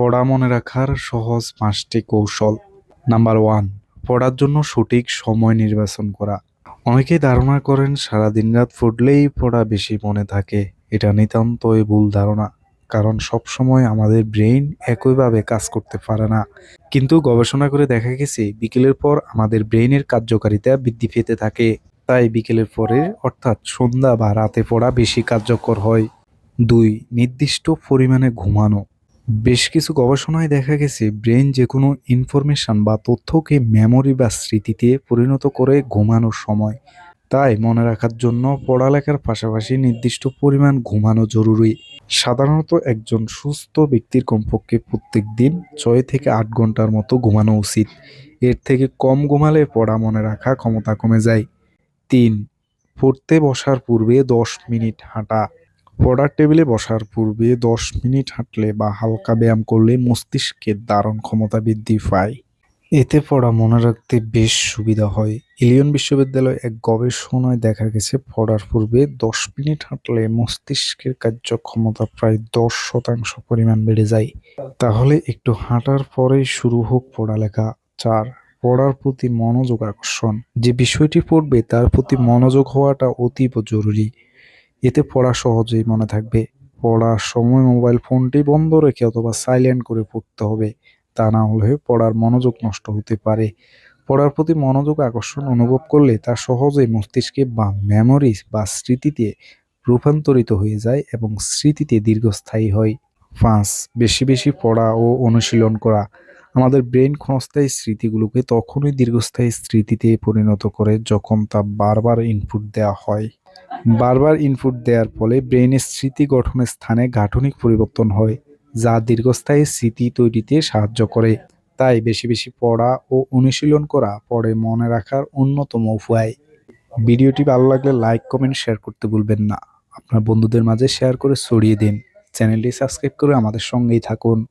পড়া মনে রাখার সহজ পাঁচটি কৌশল। নাম্বার ওয়ান, পড়ার জন্য সঠিক সময় নির্বাচন করা। অনেকেই ধারণা করেন সারা দিন রাত ফুটলেই পড়া বেশি মনে থাকে। এটা নিতান্তই ভুল ধারণা, কারণ সব সময় আমাদের ব্রেইন একইভাবে কাজ করতে পারে না। কিন্তু গবেষণা করে দেখা গেছে, বিকেলের পর আমাদের ব্রেইনের কার্যকারিতা বৃদ্ধি পেতে থাকে। তাই বিকেলের পরে, অর্থাৎ সন্ধ্যা বা রাতে পড়া বেশি কার্যকর হয়। দুই, নির্দিষ্ট পরিমাণে ঘুমানো। বেশ কিছু গবেষণায় দেখা গেছে, ব্রেন যে কোনো ইনফরমেশন বা তথ্যকে মেমোরি বা স্মৃতিতে পরিণত করে ঘুমানোর সময়। তাই মনে রাখার জন্য পড়ালেখার পাশাপাশি নির্দিষ্ট পরিমাণ ঘুমানো জরুরি। সাধারণত একজন সুস্থ ব্যক্তির কমপক্ষে প্রত্যেক দিন ছয় থেকে আট ঘণ্টার মতো ঘুমানো উচিত। এর থেকে কম ঘুমালে পড়া মনে রাখা ক্ষমতা কমে যায়। তিন, পড়তে বসার পূর্বে দশ মিনিট হাঁটা। পড়ার টেবিলে বসার পূর্বে দশ মিনিট হাঁটলে বা হালকা ব্যায়াম করলে মস্তিষ্কের ধারণ ক্ষমতা বৃদ্ধি পায়। এতে পড়া মনে রাখতে বেশ সুবিধা হয়। ইলিয়ন বিশ্ববিদ্যালয়ে এক গবেষণায় দেখা গেছে, পড়ার পূর্বে দশ মিনিট হাঁটলে মস্তিষ্কের কার্যক্ষমতা প্রায় দশ শতাংশ পরিমাণ বেড়ে যায়। তাহলে একটু হাঁটার পরেই শুরু হোক পড়ালেখা। চার, পড়ার প্রতি মনোযোগ আকর্ষণ। যে বিষয়টি পড়বে তার প্রতি মনোযোগ হওয়াটা অতীব জরুরি। এতে পড়া সহজেই মনে থাকবে। পড়ার সময় মোবাইল ফোনটি বন্ধ রেখে অথবা সাইলেন্ট করে পড়তে হবে। তা না হলে পড়ার মনোযোগ নষ্ট হতে পারে। পড়ার প্রতি মনোযোগ আকর্ষণ অনুভব করলে তা সহজেই মস্তিষ্কে বা মেমোরি বা স্মৃতিতে রূপান্তরিত হয়ে যায় এবং স্মৃতিতে দীর্ঘস্থায়ী হয়। পাঁচ বেশি বেশি পড়া ও অনুশীলন করা আমাদের ব্রেন ক্ষণস্থায়ী স্মৃতিগুলোকে তখনই দীর্ঘস্থায়ী স্মৃতিতে পরিণত করে যখন তা বারবার ইনপুট দেওয়া হয়। বারবার ইনপুট দেওয়ার ফলে ব্রেনের স্মৃতি গঠনের স্থানে গাঠনিক পরিবর্তন হয়, যা দীর্ঘস্থায়ী স্মৃতি তৈরিতে সাহায্য করে। তাই বেশি বেশি পড়া ও অনুশীলন করা পরে মনে রাখার অন্যতম উপায়। ভিডিওটি ভালো লাগলে লাইক কমেন্ট শেয়ার করতে ভুলবেন না। আপনার বন্ধুদের মাঝে শেয়ার করে ছড়িয়ে দিন। চ্যানেলটি সাবস্ক্রাইব করে আমাদের সঙ্গেই থাকুন।